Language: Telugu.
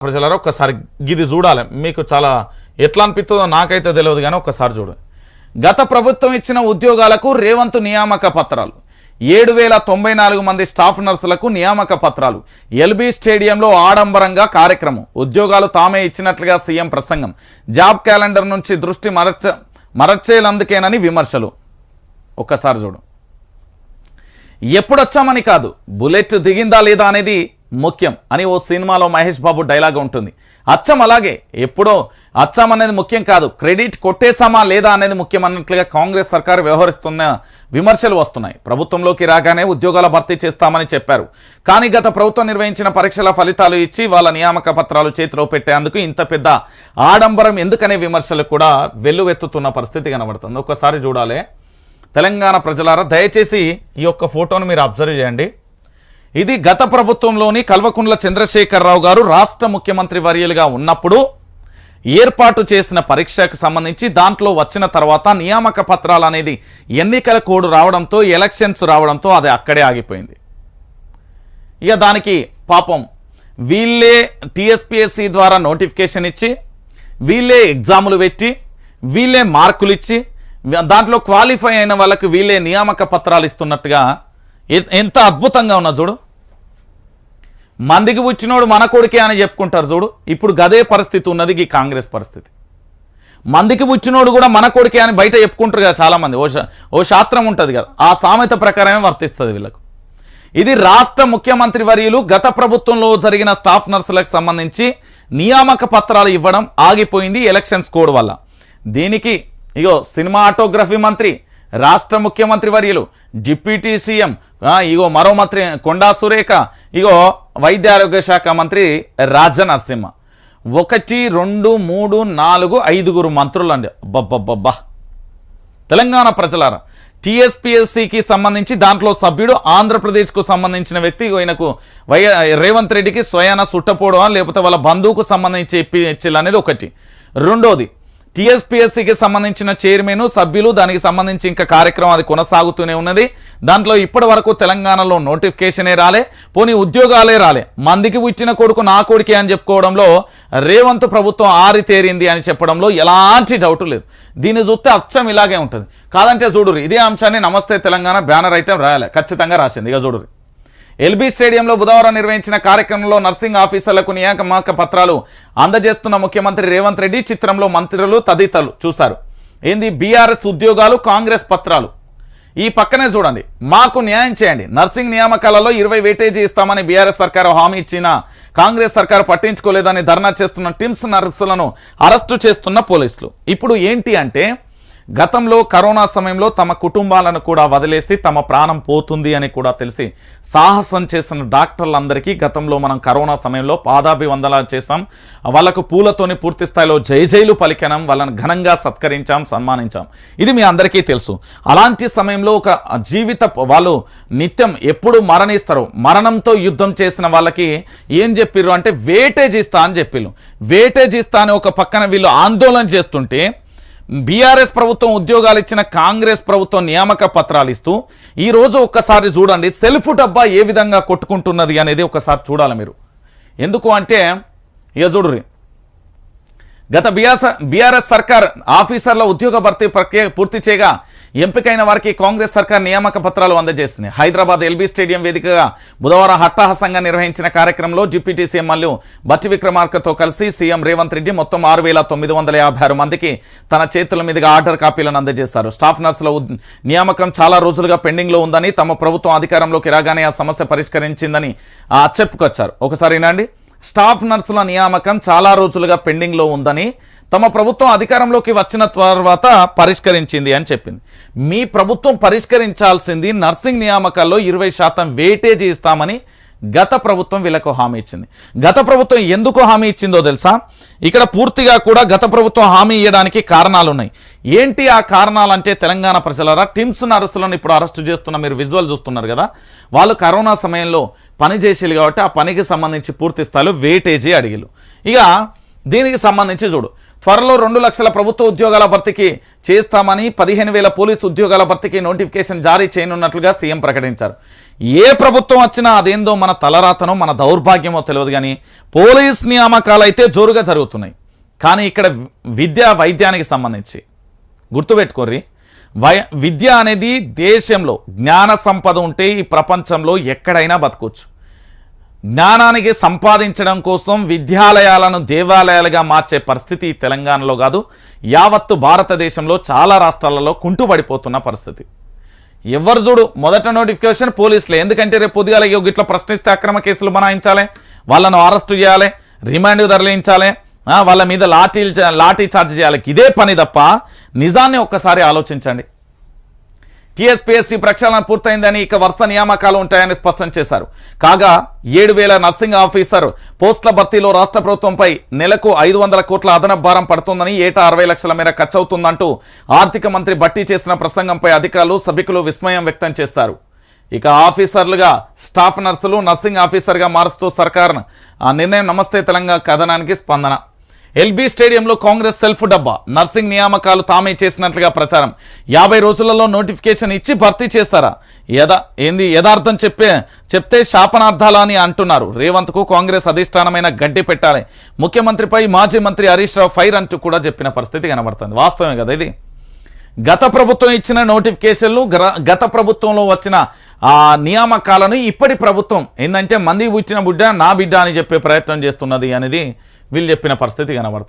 ప్రజలారా ఒక్కసారి ఇది చూడాలి. మీకు చాలా ఎట్లా అనిపిస్తుందో నాకైతే తెలియదు కానీ ఒక్కసారి చూడండి గత ప్రభుత్వం ఇచ్చిన ఉద్యోగాలకు రేవంత్ నియామక పత్రాలు ఏడు వేల తొంభై నాలుగు మంది స్టాఫ్ నర్సులకు నియామక పత్రాలు ఎల్బీ స్టేడియంలో ఆడంబరంగా కార్యక్రమం ఉద్యోగాలు తామే ఇచ్చినట్లుగా సీఎం ప్రసంగం జాబ్ క్యాలెండర్ నుంచి దృష్టి మరచ మరచేలందుకేనని విమర్శలు. ఒక్కసారి చూడు. ఎప్పుడొచ్చామని కాదు బుల్లెట్ దిగిందా లేదా అనేది ముఖ్యం అని ఓ సినిమాలో మహేష్ బాబు డైలాగ్ ఉంటుంది. అచ్చం అలాగే ఎప్పుడో అచ్చం అనేది ముఖ్యం కాదు క్రెడిట్ కొట్టేసామా లేదా అనేది ముఖ్యం అన్నట్లుగా కాంగ్రెస్ సర్కారు వ్యవహరిస్తున్న విమర్శలు వస్తున్నాయి. ప్రభుత్వంలోకి రాగానే ఉద్యోగాల భర్తీ చేస్తామని చెప్పారు. కానీ గత ప్రభుత్వం నిర్వహించిన పరీక్షల ఫలితాలు ఇచ్చి వాళ్ళ నియామక పత్రాలు చేతిలో పెట్టేందుకు ఇంత పెద్ద ఆడంబరం ఎందుకనే విమర్శలు కూడా వెల్లువెత్తుతున్న పరిస్థితి కనబడుతుంది. ఒక్కసారి చూడాలి. తెలంగాణ ప్రజలారా దయచేసి ఈ యొక్క ఫోటోను మీరు అబ్జర్వ్ చేయండి. ఇది గత ప్రభుత్వంలోని కల్వకుంట్ల చంద్రశేఖరరావు గారు రాష్ట్ర ముఖ్యమంత్రి వర్యులుగా ఉన్నప్పుడు ఏర్పాటు చేసిన పరీక్షకు సంబంధించి దాంట్లో వచ్చిన తర్వాత నియామక పత్రాలు అనేది ఎన్నికల కోడ్ రావడంతో ఎలక్షన్స్ రావడంతో అది అక్కడే ఆగిపోయింది. ఇక దానికి పాపం వీళ్ళే టీఎస్పిఎస్సి ద్వారా నోటిఫికేషన్ ఇచ్చి వీళ్ళే ఎగ్జాములు పెట్టి వీళ్ళే మార్కులు ఇచ్చి దాంట్లో క్వాలిఫై అయిన వాళ్ళకి వీళ్ళే నియామక పత్రాలు ఇస్తున్నట్టుగా ఎంత అద్భుతంగా ఉన్నా చూడు. మందికి పుచ్చినోడు మన కొడుకే అని చెప్పుకుంటారు చూడు. ఇప్పుడు గదే పరిస్థితి ఉన్నది ఈ కాంగ్రెస్ పరిస్థితి. మందికి పుచ్చినోడు కూడా మన కొడుకే అని బయట చెప్పుకుంటారు కదా చాలామంది. ఓ ఓ శాస్త్రం ఉంటుంది కదా. ఆ సామెత ప్రకారమే వర్తిస్తుంది వీళ్ళకు. ఇది రాష్ట్ర ముఖ్యమంత్రి వర్యులు గత ప్రభుత్వంలో జరిగిన స్టాఫ్ నర్సులకు సంబంధించి నియామక పత్రాలు ఇవ్వడం ఆగిపోయింది ఎలక్షన్స్ కోడ్ వల్ల. దీనికి ఇగో సినిమా ఆటోగ్రఫీ మంత్రి రాష్ట్ర ముఖ్యమంత్రి వర్యులు డిప్యూటీ సీఎం ఇగో మరో మంత్రి కొండా సురేఖ ఇగో వైద్య ఆరోగ్య శాఖ మంత్రి రాజ నరసింహ ఒకటి రెండు మూడు నాలుగు ఐదుగురు మంత్రులు అండి అబ్బబ్బబ్బబ్బా. తెలంగాణ ప్రజలారా టీఎస్పీఎస్సికి సంబంధించి దాంట్లో సభ్యుడు ఆంధ్రప్రదేశ్కు సంబంధించిన వ్యక్తి ఈయనకు వై రేవంత్ రెడ్డికి స్వయాన సుట్టపోవడం లేకపోతే వాళ్ళ బంధువుకు సంబంధించి ఇప్పించాలి అనేది ఒకటి. రెండోది టీఎస్పీఎస్సికి సంబంధించిన చైర్మన్ సభ్యులు దానికి సంబంధించి ఇంకా కార్యక్రమం అది కొనసాగుతూనే ఉన్నది. దాంట్లో ఇప్పటి వరకు తెలంగాణలో నోటిఫికేషనే రాలే పోనీ ఉద్యోగాలే రాలే. మందికి ఇచ్చిన కొడుకు నా కొడుకే అని చెప్పుకోవడంలో రేవంత్ ప్రభుత్వం ఆరితేరింది అని చెప్పడంలో ఎలాంటి డౌట్ లేదు. దీన్ని చూస్తే అచ్చం ఇలాగే ఉంటుంది. కాదంటే చూడురు ఇదే అంశాన్ని నమస్తే తెలంగాణ బ్యానర్ ఐటెం రాయాలి. ఖచ్చితంగా రాసింది. ఇక చూడుర్రి. ఎల్బీ స్టేడియంలో బుధవారం నిర్వహించిన కార్యక్రమంలో నర్సింగ్ ఆఫీసర్లకు నియామక పత్రాలు అందజేస్తున్న ముఖ్యమంత్రి రేవంత్ రెడ్డి చిత్రంలో మంత్రులు తదితరులు చూశారు. ఏంది? బీఆర్ఎస్ ఉద్యోగాలు కాంగ్రెస్ పత్రాలు. ఈ పక్కనే చూడండి. మాకు న్యాయం చేయండి. నర్సింగ్ నియామకాలలో ఇరవై వేటేజీ ఇస్తామని బీఆర్ఎస్ సర్కారు హామీ ఇచ్చిన కాంగ్రెస్ సర్కారు పట్టించుకోలేదని ధర్నా చేస్తున్న టిమ్స్ నర్సులను అరెస్టు చేస్తున్న పోలీసులు. ఇప్పుడు ఏంటి అంటే గతంలో కరోనా సమయంలో తమ కుటుంబాలను కూడా వదిలేసి తమ ప్రాణం పోతుంది అని కూడా తెలిసి సాహసం చేసిన డాక్టర్లందరికీ గతంలో మనం కరోనా సమయంలో పాదాభివందనాలు చేసాం వాళ్ళకు పూలతోని పూర్తి స్థాయిలో జై జైలు పలికినాం వాళ్ళని ఘనంగా సత్కరించాం సన్మానించాం. ఇది మీ అందరికీ తెలుసు. అలాంటి సమయంలో ఒక జీవిత వాళ్ళు నిత్యం ఎప్పుడు మరణిస్తారు. మరణంతో యుద్ధం చేసిన వాళ్ళకి ఏం చెప్పిర్రు అంటే వేటేజ్ ఇస్తా అని చెప్పిర్రు. వేటేజ్ ఇస్తా అని ఒక పక్కన వీళ్ళు ఆందోళన చేస్తుంటే బీఆర్ఎస్ ప్రభుత్వం ఉద్యోగాలు ఇచ్చిన కాంగ్రెస్ ప్రభుత్వం నియామక పత్రాలు ఇస్తూ ఈ రోజు ఒక్కసారి చూడండి సెల్ఫ్ డబ్బా ఏ విధంగా కొట్టుకుంటున్నది అనేది ఒకసారి చూడాలి మీరు. ఎందుకు అంటే ఇక చూడుర్రి గత బీఆర్ఎస్ బీఆర్ఎస్ సర్కార్ ఆఫీసర్ల ఉద్యోగ భర్తీ ప్రక్రియ పూర్తి చేయగా ఎంపికైన వారికి కాంగ్రెస్ సర్కార్ నియామక పత్రాలు అందజేసింది. హైదరాబాద్ ఎల్బీ స్టేడియం వేదికగా బుధవారం హట్టాహసంగా నిర్వహించిన కార్యక్రమంలో డిప్యూటీ సీఎం బట్టి విక్రమార్కతో కలిసి సీఎం రేవంత్ రెడ్డి మొత్తం ఆరు వేల తొమ్మిది వందల యాభై ఆరు మందికి తన చేతుల మీదుగా ఆర్డర్ కాపీలను అందజేశారు. స్టాఫ్ నర్సుల నియామకం చాలా రోజులుగా పెండింగ్లో ఉందని తమ ప్రభుత్వం అధికారంలోకి రాగానే ఆ సమస్య పరిష్కరించిందని ఆ, చెప్పుకొచ్చారు. ఒకసారి వినండి. స్టాఫ్ నర్సుల నియామకం చాలా రోజులుగా పెండింగ్లో ఉందని తమ ప్రభుత్వం అధికారంలోకి వచ్చిన తర్వాత పరిష్కరించింది అని చెప్పింది. మీ ప్రభుత్వం పరిష్కరించాల్సింది నర్సింగ్ నియామకాల్లో ఇరవై శాతం వేటేజీ ఇస్తామని గత ప్రభుత్వం వీళ్ళకు హామీ ఇచ్చింది. గత ప్రభుత్వం ఎందుకు హామీ ఇచ్చిందో తెలుసా? ఇక్కడ పూర్తిగా కూడా గత ప్రభుత్వం హామీ ఇవ్వడానికి కారణాలు ఉన్నాయి ఏంటి ఆ కారణాలంటే తెలంగాణ ప్రజలరా టిమ్స్ అరెస్టులను ఇప్పుడు అరెస్టు చేస్తున్న మీరు విజువల్ చూస్తున్నారు కదా. వాళ్ళు కరోనా సమయంలో పని చేసేది కాబట్టి ఆ పనికి సంబంధించి పూర్తి స్థాయిలో వేటేజీ అడిగిలు. ఇక దీనికి సంబంధించి చూడు. త్వరలో రెండు లక్షల ప్రభుత్వ ఉద్యోగాల భర్తీకి చేస్తామని పదిహేను వేల పోలీసు ఉద్యోగాల భర్తీకి నోటిఫికేషన్ జారీ చేయనున్నట్లుగా సీఎం ప్రకటించారు. ఏ ప్రభుత్వం వచ్చినా అదేందో మన తలరాతనో మన దౌర్భాగ్యమో తెలియదు కానీ పోలీస్ నియామకాలు అయితే జోరుగా జరుగుతున్నాయి. కానీ ఇక్కడ విద్య వైద్యానికి సంబంధించి గుర్తుపెట్టుకోర్రి వై విద్య అనేది దేశంలో జ్ఞాన సంపద ఉంటే ఈ ప్రపంచంలో ఎక్కడైనా బతకొచ్చు. జ్ఞానానికి సంపాదించడం కోసం విద్యాలయాలను దేవాలయాలుగా మార్చే పరిస్థితి తెలంగాణలో కాదు. యావత్తు భారతదేశంలో చాలా రాష్ట్రాలలో కుంటుపడిపోతున్న పరిస్థితి. ఎవరు చూడు మొదట నోటిఫికేషన్ పోలీసులే. ఎందుకంటే రేపు పొద్దుగాల ఇగో ఇట్లా ప్రశ్నిస్తే అక్రమ కేసులు బనాయించాలి వాళ్ళను అరెస్టు చేయాలి రిమాండ్ తరలించాలి వాళ్ళ మీద లాఠీ లాఠీ చార్జ్ చేయాలి. ఇదే పని తప్ప నిజాన్ని ఒక్కసారి ఆలోచించండి. టీఎస్పీఎస్సీ ప్రక్షాళన పూర్తయిందని ఇక వరుస నియామకాలు ఉంటాయని స్పష్టం చేశారు. కాగా ఏడు వేల నర్సింగ్ ఆఫీసర్ పోస్టుల భర్తీలో రాష్ట్ర ప్రభుత్వంపై నెలకు ఐదు వందల కోట్ల అదనపు భారం పడుతుందని ఏటా అరవై లక్షల మేర ఖర్చు అవుతుందంటూ ఆర్థిక మంత్రి భట్టి చేసిన ప్రసంగంపై అధికారులు సభికులు విస్మయం వ్యక్తం చేశారు. ఇక ఆఫీసర్లుగా స్టాఫ్ నర్సులు నర్సింగ్ ఆఫీసర్గా మారుస్తూ సర్కార్ ఆ నిర్ణయం నమస్తే తెలంగాణ కథనానికి స్పందన. ఎల్బీ స్టేడియంలో కాంగ్రెస్ సెల్ఫ్ డబ్బా. నర్సింగ్ నియామకాలు తామే చేసినట్లుగా ప్రచారం. యాభై రోజులలో నోటిఫికేషన్ ఇచ్చి భర్తీ చేస్తారా? యథా ఏంది యథార్థం చెప్పే చెప్తే శాపనార్థాలా అని అంటున్నారు. రేవంత్కు కాంగ్రెస్ అధిష్టానమైన గడ్డి పెట్టాలి. ముఖ్యమంత్రిపై మాజీ మంత్రి హరీష్ రావు ఫైర్ అంటూ కూడా చెప్పిన పరిస్థితి కనబడుతుంది. వాస్తవమే కదా ఇది? గత ప్రభుత్వం ఇచ్చిన నోటిఫికేషన్లు గత ప్రభుత్వంలో వచ్చిన ఆ నియామకాలను ఇప్పటి ప్రభుత్వం ఏంటంటే మంది ఇచ్చిన బుడ్డ నా బిడ్డ అని చెప్పే ప్రయత్నం చేస్తున్నది అనేది వీళ్ళు చెప్పిన పరిస్థితి కనబడుతుంది